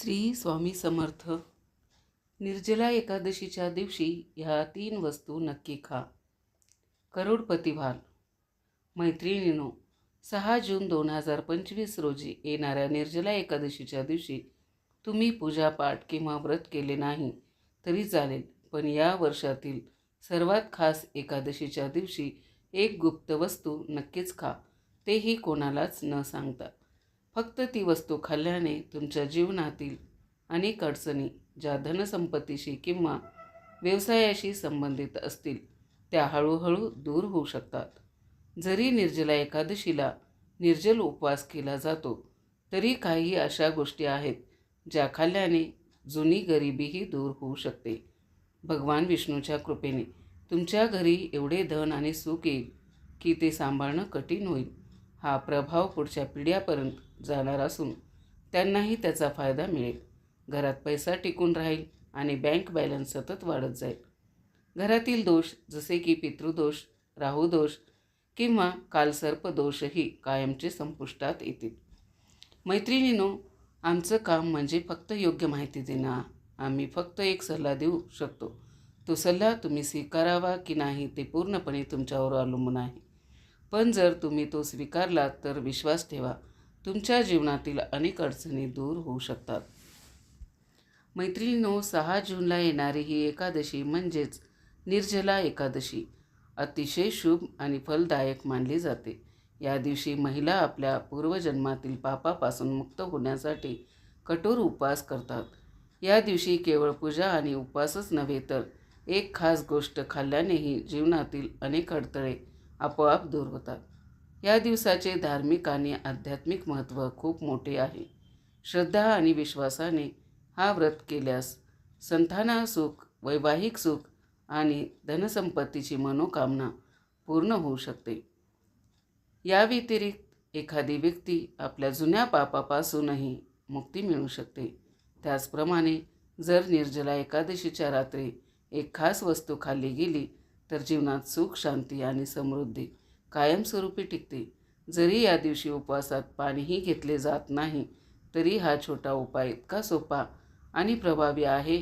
श्री स्वामी समर्थ. निर्जला एकादशीच्या दिवशी ह्या तीन वस्तू नक्की खा. करोडपती भाल मैत्रिणीनो सहा जून दोन हजार पंचवीस रोजी येणाऱ्या निर्जला एकादशीच्या दिवशी तुम्ही पूजापाठ किंवा व्रत केले नाही तरी चालेल. पण या वर्षातील सर्वात खास एकादशीच्या दिवशी एक गुप्त वस्तू नक्कीच खा. तेही कोणालाच न सांगता. फक्त ती वस्तू खाल्ल्याने तुमच्या जीवनातील अनेक अडचणी ज्या धनसंपत्तीशी किंवा व्यवसायाशी संबंधित असतील त्या हळूहळू दूर होऊ शकतात. जरी निर्जला एकादशीला निर्जल उपवास केला जातो तरी काही अशा गोष्टी आहेत ज्या खाल्ल्याने जुनी गरिबीही दूर होऊ शकते. भगवान विष्णूच्या कृपेने तुमच्या घरी एवढे धन आणि सुख येईल की ते सांभाळणं कठीण होईल. हा प्रभाव पुढच्या पिढ्यापर्यंत जाणार असून त्यांनाही त्याचा फायदा मिळेल. घरात पैसा टिकून राहील आणि बँक बॅलन्स सतत वाढत जाईल. घरातील दोष जसे की पितृदोष राहुदोष किंवा कालसर्पदोषही कायमचे संपुष्टात येतील. मैत्रिणीनो आमचं काम म्हणजे फक्त योग्य माहिती देणं. आम्ही फक्त एक सल्ला देऊ शकतो. तो सल्ला तुम्ही स्वीकारावा की नाही ते पूर्णपणे तुमच्यावर अवलंबून आहे. पण जर तुम्ही तो स्वीकारलात तर विश्वास ठेवा. तुमच्या जीवनातील अनेक अडचणी दूर होऊ शकतात. मैत्रिणीनो सहा जूनला येणारी ही एकादशी म्हणजेच निर्जला एकादशी अतिशय शुभ आणि फलदायक मानली जाते. या दिवशी महिला आपल्या पूर्वजन्मातील पापापासून मुक्त होण्यासाठी कठोर उपवास करतात. या दिवशी केवळ पूजा आणि उपवासच नव्हे तर एक खास गोष्ट खाल्ल्यानेही जीवनातील अनेक अडथळे आपोआप दूर होतात. या दिवसाचे धार्मिक आणि आध्यात्मिक महत्त्व खूप मोठे आहे. श्रद्धा आणि विश्वासाने हा व्रत केल्यास संताना सुख वैवाहिक सुख आणि धनसंपत्तीची मनोकामना पूर्ण होऊ शकते. या व्यतिरिक्त एखादी व्यक्ती आपल्या जुन्या पापापासूनही मुक्ती मिळू शकते. त्याचप्रमाणे जर निर्जला एकादशीच्या रात्री एक खास वस्तू खाल्ली गेली तर जीवनात सुख शांती आणि समृद्धी कायमस्वरूपी टिकते. जरी या दिवशी उपवासात पाणीही घेतले जात नाही तरी हा छोटा उपाय इतका सोपा आणि प्रभावी आहे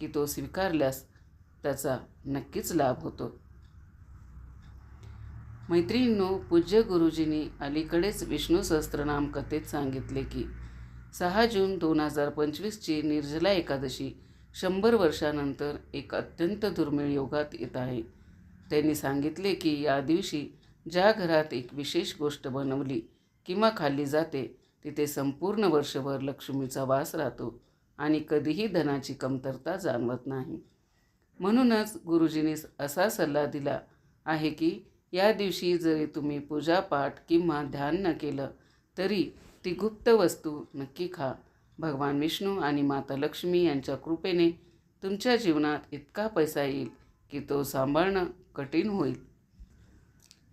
की तो स्वीकारल्यास त्याचा नक्कीच लाभ होतो. मैत्रिणींनो पूज्य गुरुजींनी अलीकडेच विष्णू सहस्त्रनाम कथेत सांगितले की सहा जून दोन हजार पंचवीसची निर्जला एकादशी शंभर वर्षानंतर एक अत्यंत दुर्मिळ योगात येत आहे. त्यांनी सांगितले की या दिवशी ज्या घरात एक विशेष गोष्ट बनवली किंवा खाल्ली जाते तिथे संपूर्ण वर्षभर लक्ष्मीचा वास राहतो आणि कधीही धनाची कमतरता जाणवत नाही. म्हणूनच गुरुजींनी असा सल्ला दिला आहे की या दिवशी जरी तुम्ही पूजापाठ किंवा ध्यान न केलं तरी ती गुप्त वस्तू नक्की खा. भगवान विष्णू आणि माता लक्ष्मी यांच्या कृपेने तुमच्या जीवनात इतका पैसा येईल की तो सांभाळणं कठीण होईल.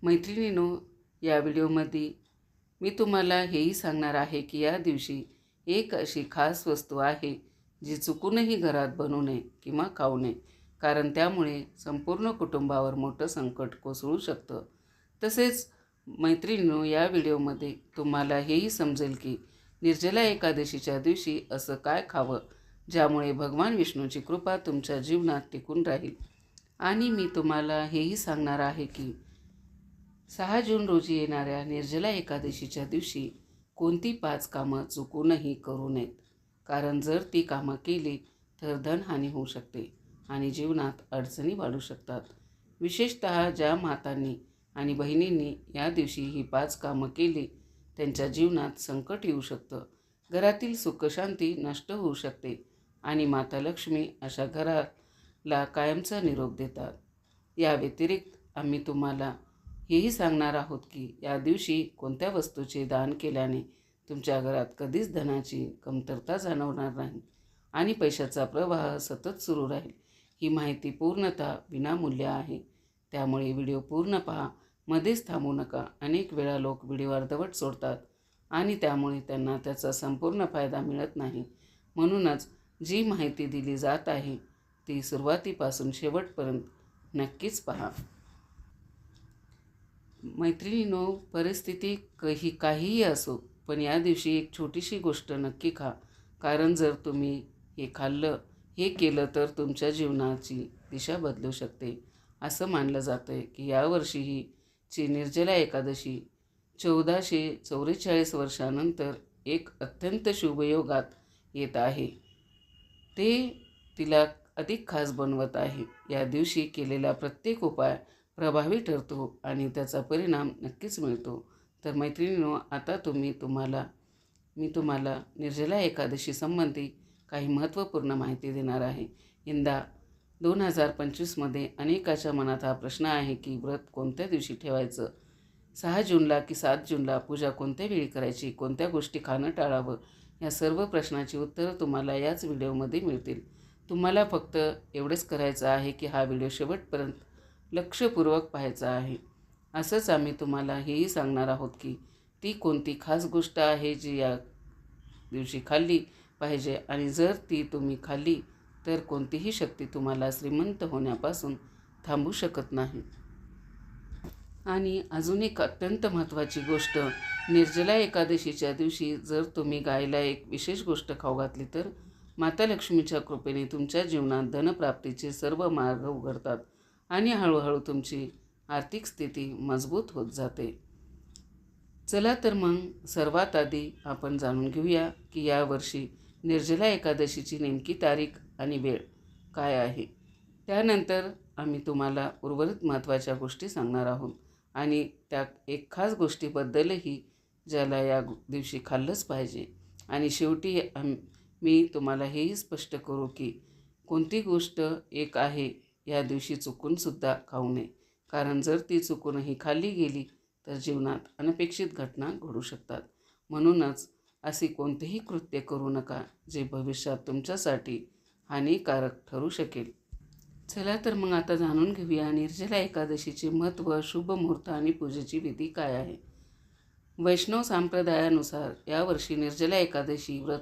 मैत्रिणीनो या व्हिडिओमध्ये मी तुम्हाला हेही सांगणार आहे की या दिवशी एक अशी खास वस्तू आहे जी चुकूनही घरात बनवू नये किंवा खाऊ नये कारण त्यामुळे संपूर्ण कुटुंबावर मोठं संकट कोसळू शकतं. तसेच मैत्रिणीनो या व्हिडिओमध्ये तुम्हाला हेही समजेल की निर्जला एकादशीच्या दिवशी असं काय खावं ज्यामुळे भगवान विष्णूची कृपा तुमच्या जीवनात टिकून राहील. आणि मी तुम्हाला हेही सांगणार आहे की सहा जून रोजी येणाऱ्या निर्जला एकादशीच्या दिवशी कोणती पाच कामं चुकूनही करू नयेत. कारण जर ती कामं केली तर धनहानी होऊ शकते आणि जीवनात अडचणी वाढू शकतात. विशेषत ज्या मातांनी आणि बहिणींनी या दिवशी ही पाच कामं केली त्यांच्या जीवनात संकट येऊ शकतं. घरातील सुखशांती नष्ट होऊ शकते आणि माता लक्ष्मी अशा घरात ला कायमचा निरोप देतात. या व्यतिरिक्त आम्ही तुम्हाला हेही सांगणार आहोत की या दिवशी कोणत्या वस्तूचे दान केल्याने तुमच्या घरात कधीच धनाची कमतरता जाणवणार नाही आणि पैशाचा प्रवाह सतत सुरू राहील. ही माहिती पूर्णतः विनामूल्य आहे. त्यामुळे व्हिडिओ पूर्ण पहा. मध्येच थांबू नका. अनेक वेळा लोक व्हिडिओ अर्धवट सोडतात आणि त्यामुळे त्यांना त्याचा संपूर्ण फायदा मिळत नाही. म्हणूनच जी माहिती दिली जात आहे ती सुरुवातीपासून शेवटपर्यंत नक्कीच पहा. मैत्रिणीनो परिस्थिती कही काहीही असो पण या दिवशी एक छोटीशी गोष्ट नक्की खा. कारण जर तुम्ही हे खाल्लं हे केलं तर तुमच्या जीवनाची दिशा बदलू शकते. असं मानलं जातं आहे की यावर्षीही ची निर्जला एकादशी चौदाशे चौवेचाळीस वर्षानंतर एक अत्यंत शुभयोगात येत आहे. ते तिला अधिक खास बनवत आहे. या दिवशी केलेला प्रत्येक उपाय प्रभावी ठरतो आणि त्याचा परिणाम नक्कीच मिळतो. तर मैत्रिणींनो आता तुम्ही तुम्हाला मी तुम्हाला निर्जला एकादशी संबंधी काही महत्त्वपूर्ण माहिती देणार आहे. यंदा दोन हजार पंचवीसमध्ये अनेकाच्या मनात हा प्रश्न आहे की व्रत कोणत्या दिवशी ठेवायचं? सहा जूनला की सात जूनला पूजा कोणत्या वेळी करायची? कोणत्या गोष्टी खाणं टाळावं? या सर्व प्रश्नाची उत्तरं तुम्हाला याच व्हिडिओमध्ये मिळतील. तुम्हाला फक्त एवढंच करायचं आहे की हा व्हिडिओ शेवटपर्यंत लक्षपूर्वक पाहायचा आहे. असंच आम्ही तुम्हाला हेही सांगणार आहोत की ती कोणती खास गोष्ट आहे जी या दिवशी खाल्ली पाहिजे आणि जर ती तुम्ही खाल्ली तर कोणतीही शक्ती तुम्हाला श्रीमंत होण्यापासून थांबू शकत नाही. आणि अजून एक अत्यंत महत्त्वाची गोष्ट निर्जला एकादशीच्या दिवशी जर तुम्ही गायला एक विशेष गोष्ट खाऊ घातली तर माता लक्ष्मीच्या कृपेने तुमच्या जीवनात धनप्राप्तीचे सर्व मार्ग उघडतात आणि हळूहळू तुमची आर्थिक स्थिती मजबूत होत जाते. चला तर मग सर्वात आधी आपण जाणून घेऊया की यावर्षी निर्जला एकादशीची नेमकी तारीख आणि वेळ काय आहे. त्यानंतर आम्ही तुम्हाला उर्वरित महत्त्वाच्या गोष्टी सांगणार आहोत आणि त्या एक खास गोष्टीबद्दलही ज्याला या दिवशी खाल्लंच पाहिजे. आणि शेवटी आम मी तुम्हाला हेही स्पष्ट करू की कोणती गोष्ट एक आहे या दिवशी चुकूनसुद्धा खाऊ नये. कारण जर ती चुकूनही खाल्ली गेली तर जीवनात अनपेक्षित घटना घडू शकतात. म्हणूनच असे कोणतेही कृत्य करू नका जे भविष्यात तुमच्यासाठी हानिकारक ठरू शकेल. चला तर मग आता जाणून घेऊया निर्जला एकादशीचे महत्त्व शुभ मुहूर्त आणि पूजेची विधी काय आहे? वैष्णव संप्रदायानुसार यावर्षी निर्जला एकादशी व्रत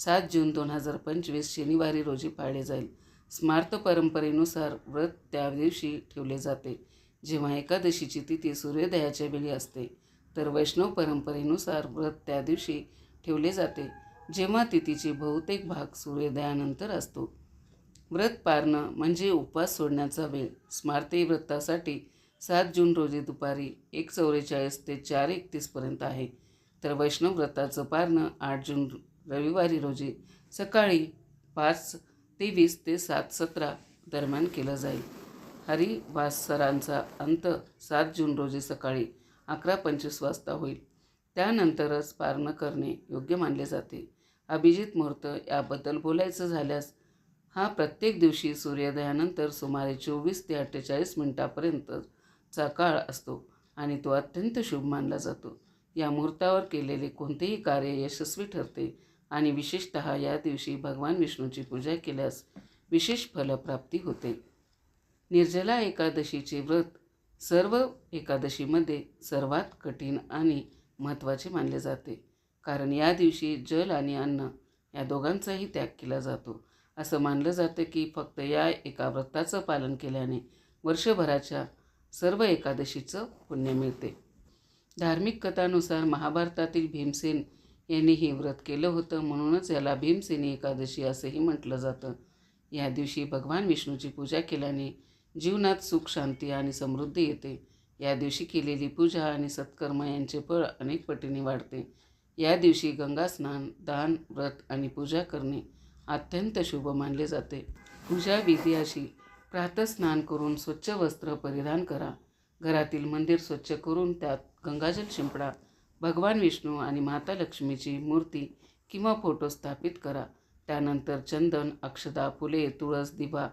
सात जून दोन हजार पंचवीस शनिवारी रोजी पाळले जाईल. स्मार्त परंपरेनुसार व्रत त्या दिवशी ठेवले जाते. जेव्हा एकादशीची तिथी सूर्योदयाच्या वेळी असते तर वैष्णव परंपरेनुसार व्रत त्या दिवशी ठेवले जाते जेव्हा तिथीची बहुतेक भाग सूर्योदयानंतर असतो. व्रत पारणं म्हणजे उपवास सोडण्याचा वेळ. स्मार्ती व्रतासाठी सात जून रोजी दुपारी एक चौवेचाळीस ते चार एकतीसपर्यंत आहे. तर वैष्णव व्रताचं पारणं आठ जून रविवारी रोजी सकाळी पाच तेवीस ते सात सतरा दरम्यान केलं जाईल. हरिवासरांचा अंत सात जून रोजी सकाळी अकरा पंचवीस वाजता होईल. त्यानंतरच पारणं करणे योग्य मानले जाते. अभिजित मुहूर्त याबद्दल बोलायचं झाल्यास हा प्रत्येक दिवशी सूर्योदयानंतर सुमारे चोवीस ते अठ्ठेचाळीस मिनिटापर्यंतचा काळ असतो आणि तो अत्यंत शुभ मानला जातो. या मुहूर्तावर केलेले कोणतेही कार्य यशस्वी ठरते आणि विशेषत या दिवशी भगवान विष्णूची पूजा केल्यास विशेष फलप्राप्ती होते. निर्जला एकादशीचे व्रत सर्व एकादशीमध्ये सर्वात कठीण आणि महत्त्वाचे मानले जाते. कारण या दिवशी जल आणि अन्न या दोघांचाही त्याग केला जातो. असं मानलं जातं की फक्त या एका व्रताचं पालन केल्याने वर्षभराच्या सर्व एकादशीचं पुण्य मिळते. धार्मिक कथानुसार महाभारतातील भीमसेन यांनी हे व्रत केलं होतं म्हणूनच याला भीमसेनी एकादशी असंही म्हटलं जातं. या दिवशी भगवान विष्णूची पूजा केल्याने जीवनात सुख शांती आणि समृद्धी येते. या दिवशी केलेली पूजा आणि सत्कर्म यांचे फळ अनेक पटीने वाढते. या दिवशी गंगास्नान दान व्रत आणि पूजा करणे अत्यंत शुभ मानले जाते. पूजा विधी अशी प्रातस्नान करून स्वच्छ वस्त्र परिधान करा. घरातील मंदिर स्वच्छ करून त्यात गंगाजल शिंपडा भगवान विष्णू आणि माता लक्ष्मीची मूर्ती किंवा फोटो स्थापित करा. त्यानंतर चंदन अक्षदा फुले तुळस दिवा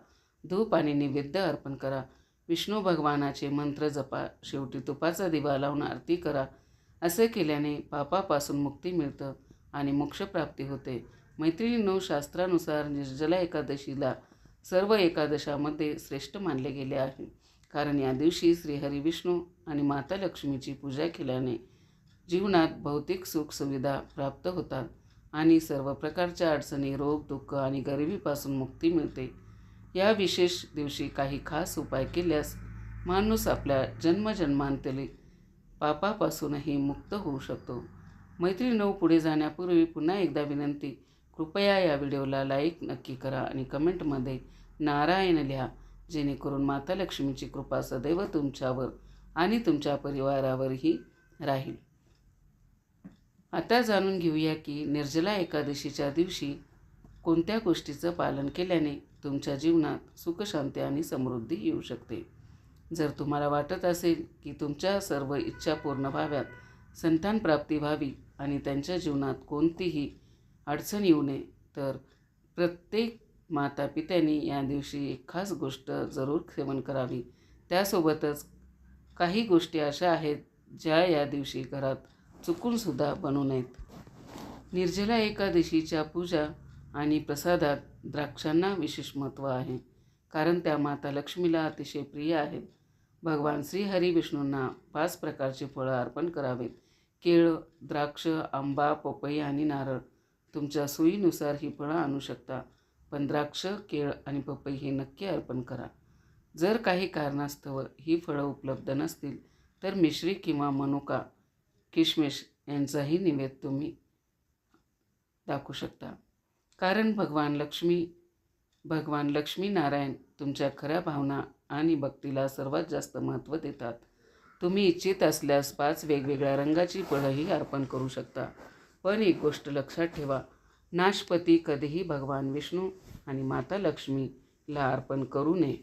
धूप आणि नैवेद्य अर्पण करा. विष्णू भगवानाचे मंत्र जपा. शेवटी तुपाचा दिवा लावून आरती करा. असे केल्याने पापापासून मुक्ती मिळतं आणि मोक्षप्राप्ती होते. मैत्रिणींनो शास्त्रानुसार निर्जला एकादशीला सर्व एकादशामध्ये श्रेष्ठ मानले गेले आहे. कारण या दिवशी श्रीहरी विष्णू आणि माता लक्ष्मीची पूजा केल्याने जीवनात भौतिक सुखसुविधा प्राप्त होतात आणि सर्व प्रकारच्या अडचणी रोग दुःख आणि गरिबीपासून मुक्ती मिळते. या विशेष दिवशी काही खास उपाय केल्यास माणूस आपल्या जन्मजन्मांतले पापापासूनही मुक्त होऊ शकतो. मैत्रिणीनो पुढे जाण्यापूर्वी पुन्हा एकदा विनंती कृपया या व्हिडिओला लाईक नक्की करा आणि कमेंटमध्ये नारायण लिहा जेणेकरून माता लक्ष्मीची कृपा सदैव तुमच्यावर आणि तुमच्या परिवारावरही राहील. आता जाणून घेऊया की निर्जला एकादशीच्या दिवशी कोणत्या गोष्टीचं पालन केल्याने तुमच्या जीवनात सुखशांती आणि समृद्धी येऊ शकते. जर तुम्हाला वाटत असेल की तुमच्या सर्व इच्छा पूर्ण व्हाव्यात संतान प्राप्ती व्हावी आणि त्यांच्या जीवनात कोणतीही अडचण येऊ नये तर प्रत्येक माता पित्यांनी या दिवशी एक खास गोष्ट जरूर सेवन करावी. त्यासोबतच काही गोष्टी अशा आहेत ज्या या दिवशी घरात चुकूनसुद्धा बनू नयेत. निर्जला एकादशीच्या पूजा आणि प्रसादात द्राक्षांना विशेष महत्त्व आहे कारण त्या माता लक्ष्मीला अतिशय प्रिय आहेत. भगवान श्रीहरी विष्णूंना पाच प्रकारचे फळं अर्पण करावेत. केळ द्राक्ष आंबा पपई आणि नारळ. तुमच्या सोयीनुसार ही फळं आणू शकता पण द्राक्ष केळ आणि पपई हे नक्की अर्पण करा. जर काही कारणास्तव ही फळं उपलब्ध नसतील तर मिश्री किंवा मनुका किशमिश यांचाही निवेद तुम्ही दाखवू शकता. कारण भगवान लक्ष्मी भगवान लक्ष्मी नारायण तुमच्या खऱ्या भावना आणि भक्तीला सर्वात जास्त महत्त्व देतात. तुम्ही इच्छित असल्यास पाच वेगवेगळ्या रंगाची फळंही अर्पण करू शकता. पण एक गोष्ट लक्षात ठेवा नाशपती कधीही भगवान विष्णू आणि माता लक्ष्मीला अर्पण करू नये.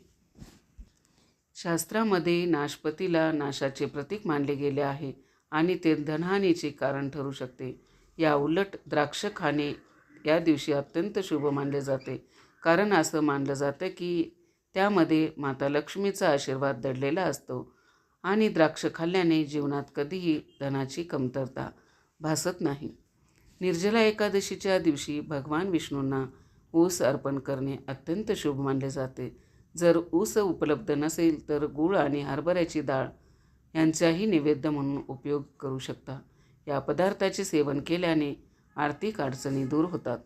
शास्त्रामध्ये नाशपतीला नाशाचे प्रतीक मानले गेले आहे. आणि ते धनहानीचे कारण ठरू शकते. या उलट द्राक्ष खाणे या दिवशी अत्यंत शुभ मानले जाते. कारण असं मानलं जातं की त्यामध्ये माता लक्ष्मीचा आशीर्वाद दडलेला असतो आणि द्राक्ष खाल्ल्याने जीवनात कधीही धनाची कमतरता भासत नाही. निर्जला एकादशीच्या दिवशी भगवान विष्णूंना ऊस अर्पण करणे अत्यंत शुभ मानले जाते. जर ऊस उपलब्ध नसेल तर गूळ आणि हरभऱ्याची डाळ यांचाही नैवेद्य म्हणून उपयोग करू शकता. या पदार्थाचे सेवन केल्याने आर्थिक अडचणी दूर होतात.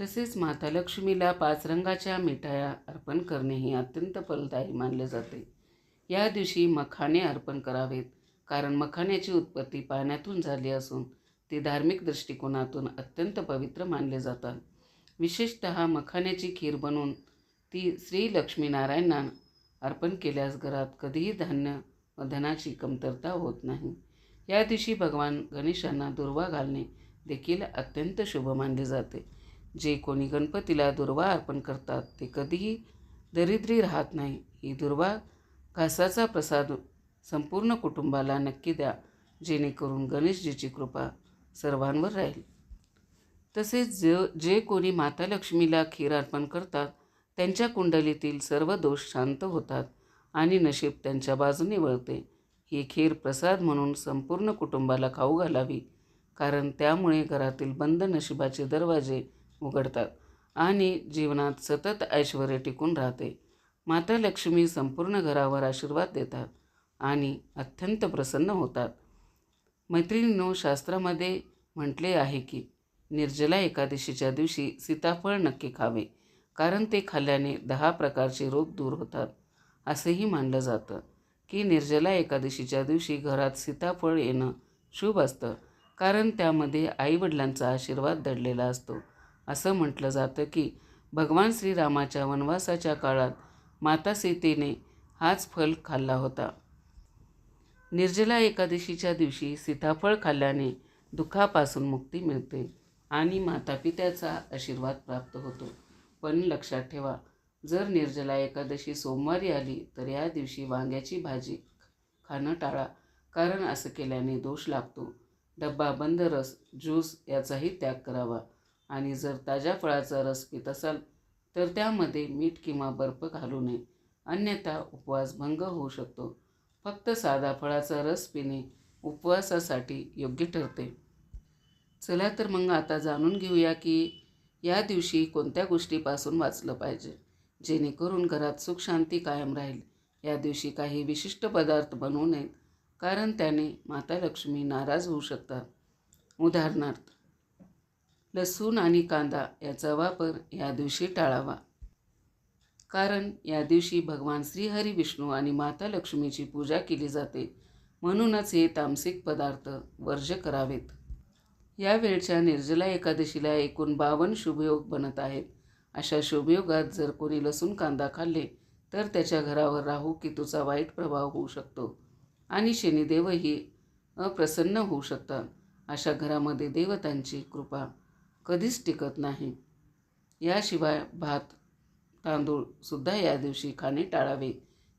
तसेच माता लक्ष्मीला पाच रंगाच्या मिठाया अर्पण करणेही अत्यंत फलदायी मानले जाते. या दिवशी मखाने अर्पण करावेत कारण मखाण्याची उत्पत्ती पाण्यातून झाली असून ते धार्मिक दृष्टिकोनातून अत्यंत पवित्र मानले जातात. विशेषत मखाण्याची खीर बनवून ती श्री लक्ष्मीनारायणांना अर्पण केल्यास घरात कधीही धान्य व धनाची कमतरता होत नाही. या दिवशी भगवान गणेशांना दुर्वा घालणे देखील अत्यंत शुभ मानले जाते. जे कोणी गणपतीला दुर्वा अर्पण करतात ते कधीही दरिद्री राहत नाही. ही दुर्वा घासाचा प्रसाद संपूर्ण कुटुंबाला नक्की द्या जेणेकरून गणेशजीची कृपा सर्वांवर राहील. तसेच ज जे कोणी माता लक्ष्मीला खीर अर्पण करतात त्यांच्या कुंडलीतील सर्व दोष शांत होतात. आणि नशीब त्यांच्या बाजूने वळते. ही खीर प्रसाद म्हणून संपूर्ण कुटुंबाला खाऊ घालावी कारण त्यामुळे घरातील बंद नशिबाचे दरवाजे उघडतात आणि जीवनात सतत ऐश्वर टिकून राहते. माता लक्ष्मी संपूर्ण घरावर आशीर्वाद देतात आणि अत्यंत प्रसन्न होतात. मैत्रिणीनो शास्त्रामध्ये म्हटले आहे की निर्जला एकादशीच्या दिवशी सीताफळ नक्की खावे कारण ते खाल्ल्याने दहा प्रकारचे रोग दूर होतात. असेही मानलं जातं की निर्जला एकादशीच्या दिवशी घरात सीताफळ येणं शुभ असतं कारण त्यामध्ये आईवडिलांचा आशीर्वाद दडलेला असतो. असं म्हटलं जातं की भगवान श्रीरामाच्या वनवासाच्या काळात माता सीतेने हाच फल खाल्ला होता. निर्जला एकादशीच्या दिवशी सीताफळ खाल्ल्याने दुःखापासून मुक्ती मिळते आणि मातापित्याचा आशीर्वाद प्राप्त होतो. पण लक्षात ठेवा जर निर्जला एकादशी सोमवारी आली तर या दिवशी वांग्याची भाजी खाणं टाळा कारण असं केल्याने दोष लागतो. डब्बा बंद रस ज्यूस याचाही त्याग करावा. आणि जर ताज्या फळाचा रस पित असाल तर त्यामध्ये मीठ किंवा बर्फ घालू नये. अन्यथा उपवास भंग होऊ शकतो. फक्त साधा फळाचा रस पिणे उपवासासाठी योग्य ठरते. चला तर मग आता जाणून घेऊया की या दिवशी कोणत्या गोष्टीपासून वाचलं पाहिजे. जेणेकरून घरात सुख शांती कायम राहील. या दिवशी काही विशिष्ट पदार्थ बनवू नयेत कारण त्याने माता लक्ष्मी नाराज होऊ शकतात. उदाहरणार्थ लसूण आणि कांदा याचा वापर या दिवशी टाळावा. कारण या दिवशी भगवान श्रीहरी विष्णू आणि माता लक्ष्मीची पूजा केली जाते म्हणूनच हे तामसिक पदार्थ वर्ज्य करावेत. या वेळच्या निर्जला एकादशीला एकूण बावन्न शुभयोग बनत आहेत. अशा शुभयोगात जर कोणी लसूण कांदा खाल्ले तर त्याच्या घरावर राहू केतूचा वाईट प्रभाव होऊ शकतो. आणि शनिदेवही अप्रसन्न होऊ शकतात. अशा घरामध्ये देवतांची कृपा कधीच टिकत नाही. याशिवाय भात तांदूळसुद्धा या दिवशी खाणे टाळावे.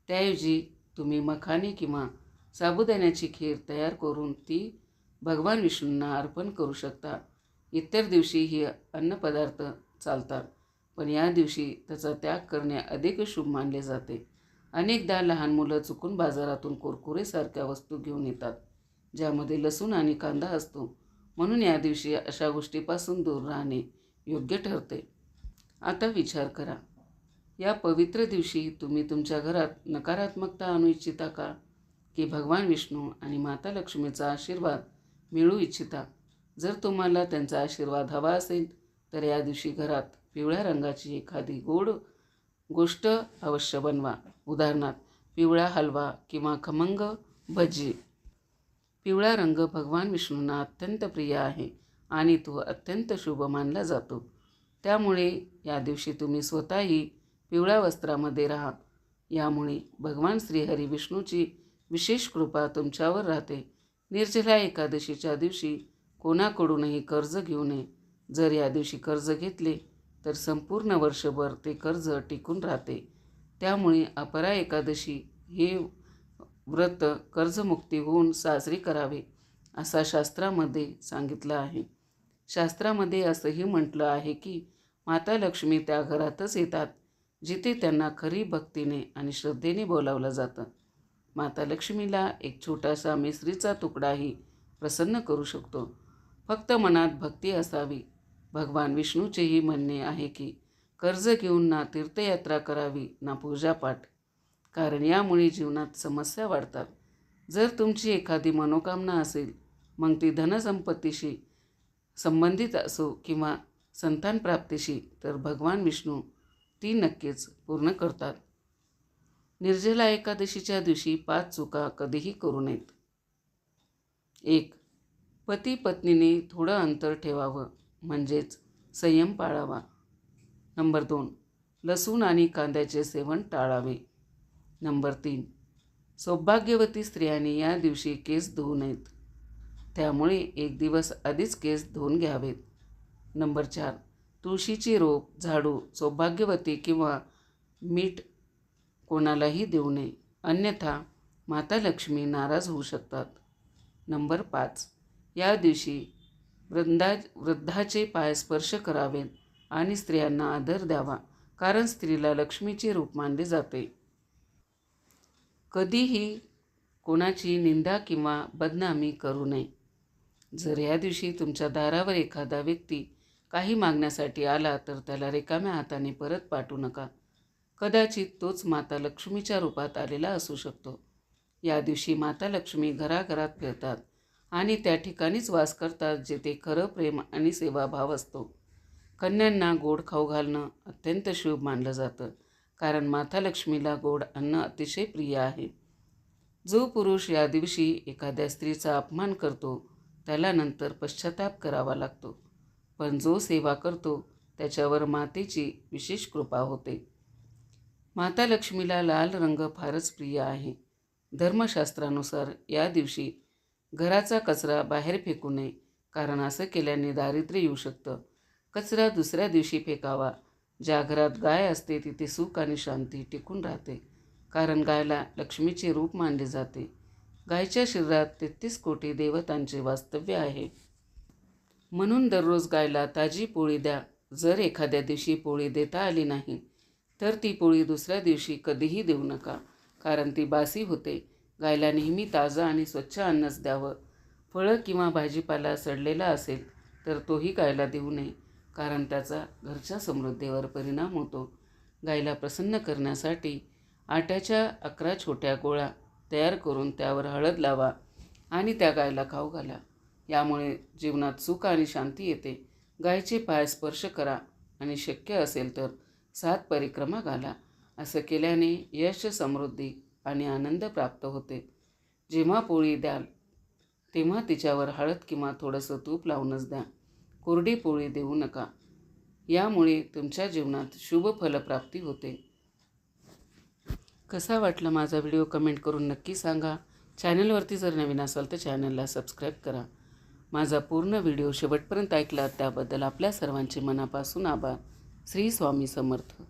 त्याऐवजी तुम्ही मखाने किंवा साबुदाण्याची खीर तयार करून ती भगवान विष्णूंना अर्पण करू शकता. इतर दिवशी ही अन्नपदार्थ चालतात. पण या दिवशी त्याचा त्याग करणे अधिक शुभ मानले जाते. अनेकदा लहान मुलं चुकून बाजारातून कुरकुरेसारख्या वस्तू घेऊन येतात ज्यामध्ये लसूण आणि कांदा असतो. म्हणून या दिवशी अशा गोष्टीपासून दूर राहणे योग्य ठरते. आता विचार करा या पवित्र दिवशी तुम्ही तुमच्या घरात नकारात्मकता आणू इच्छिता का? की भगवान विष्णू आणि माता लक्ष्मीचा आशीर्वाद मिळू इच्छिता? जर तुम्हाला त्यांचा आशीर्वाद हवा असेल तर या दिवशी घरात पिवळ्या रंगाची एखादी गोड गोष्ट अवश्य बनवा. उदाहरणार्थ पिवळा हलवा किंवा खमंग भजी. पिवळा रंग भगवान विष्णूंना अत्यंत प्रिय आहे आणि तो अत्यंत शुभ मानला जातो. त्यामुळे या दिवशी तुम्ही स्वतःही पिवळ्या वस्त्रामध्ये राहा. यामुळे भगवान श्रीहरी विष्णूची विशेष कृपा तुमच्यावर राहते. निर्जला एकादशीच्या दिवशी कोणाकडूनही कर्ज घेऊ नये. जर या दिवशी कर्ज घेतले तर संपूर्ण वर्षभर ते कर्ज टिकून राहते. त्यामुळे अपरा एकादशी हे व्रत कर्जमुक्ती होऊन साजरी करावे असा शास्त्रामध्ये सांगितलं आहे. शास्त्रामध्ये असंही म्हटलं आहे की माता लक्ष्मी त्या घरातच येतात जिथे त्यांना खरी भक्तीने आणि श्रद्धेने बोलावलं जातं. माता लक्ष्मीला एक छोटासा मिसरीचा तुकडाही प्रसन्न करू शकतो. फक्त मनात भक्ती असावी भगवान विष्णूचेही म्हणणे आहे की कर्ज घेऊन ना तीर्थयात्रा करावी ना पूजापाठ. कारण यामुळे जीवनात समस्या वाढतात. जर तुमची एखादी मनोकामना असेल मग ती धनसंपत्तीशी संबंधित असो किंवा संतानप्राप्तीशी तर भगवान विष्णू ती नक्कीच पूर्ण करतात. निर्जला एकादशीच्या दिवशी पाच चुका कधीही करू नयेत. एक पती पत्नीने थोडं अंतर ठेवावं. म्हणजेच संयम पाळावा. नंबर दोन लसूण आणि कांद्याचे सेवन टाळावे. नंबर तीन सौभाग्यवती स्त्रियांनी या दिवशी केस धुवू नयेत. त्यामुळे एक दिवस आधीच केस धुवून घ्यावेत. नंबर चार तुळशीची रोप झाडू सौभाग्यवती किंवा मीठ कोणालाही देऊ नये. अन्यथा माता लक्ष्मी नाराज होऊ शकतात. नंबर पाच या दिवशी वृंदा वृद्धाचे पाय स्पर्श करावेत आणि स्त्रियांना आदर द्यावा कारण स्त्रीला लक्ष्मीचे रूप मानले जाते. कधीही कोणाची निंदा किंवा बदनामी करू नये. जर या दिवशी तुमच्या दारावर एखादा व्यक्ती काही मागण्यासाठी आला तर त्याला रिकाम्या हाताने परत पाठवू नका. कदाचित तोच माता लक्ष्मीच्या रूपात आलेला असू शकतो. या दिवशी माता लक्ष्मी घराघरात फिरतात. आणि त्या ठिकाणीच वास करतात जेथे खरं प्रेम आणि सेवाभाव असतो. कन्यांना गोड खाऊ घालणं अत्यंत शुभ मानलं जातं कारण माता लक्ष्मीला गोड अन्न अतिशय प्रिय आहे. जो पुरुष या दिवशी एखाद्या स्त्रीचा अपमान करतो त्याला नंतर पश्चाताप करावा लागतो. पण जो सेवा करतो त्याच्यावर मातेची विशेष कृपा होते. माता लक्ष्मीला लाल रंग फारच प्रिय आहे. धर्मशास्त्रानुसार या दिवशी घराचा कचरा बाहेर फेकू नये कारण असं केल्याने दारिद्र्य येऊ शकतं. कचरा दुसऱ्या दिवशी फेकावा. ज्या घरात गाय असते तिथे सुख आणि शांती टिकून राहते. कारण गायला लक्ष्मीचे रूप मानले जाते. गायच्या शरीरात तेहतीस कोटी देवतांचे वास्तव्य आहे. म्हणून दररोज गायला ताजी पोळी द्या. जर एखाद्या दिवशी पोळी देता आली नाही तर ती पोळी दुसऱ्या दिवशी कधीही देऊ नका कारण ती बासी होते. गायला नेहमी ताजं आणि स्वच्छ अन्नच द्यावं. फळं किंवा भाजीपाला सडलेला असेल तर तोही गायला देऊ नये कारण त्याचा घरच्या समृद्धीवर परिणाम होतो. गायला प्रसन्न करण्यासाठी आट्याच्या अकरा छोट्या गोळ्या तयार करून त्यावर हळद लावा आणि त्या गायला खाऊ घाला. यामुळे जीवनात सुख आणि शांती येते. गायचे पाय स्पर्श करा आणि शक्य असेल तर सात परिक्रमा घाला. असं केल्याने यश समृद्धी आणि आनंद प्राप्त होते. जेव्हा पोळी द्याल तेव्हा तिच्यावर हळद किंवा थोडंसं तूप लावूनच द्या. कोरडी पोळी देऊ नका. यामुळे तुमच्या जीवनात शुभ फलप्राप्ती होते. कसा वाटला माझा व्हिडिओ कमेंट करून नक्की सांगा. चॅनलवरती जर नवीन असाल तर चॅनलला सबस्क्राईब करा. माझा पूर्ण व्हिडिओ शेवटपर्यंत ऐकला त्याबद्दल आपल्या सर्वांचे मनापासून आभार. श्री स्वामी समर्थ.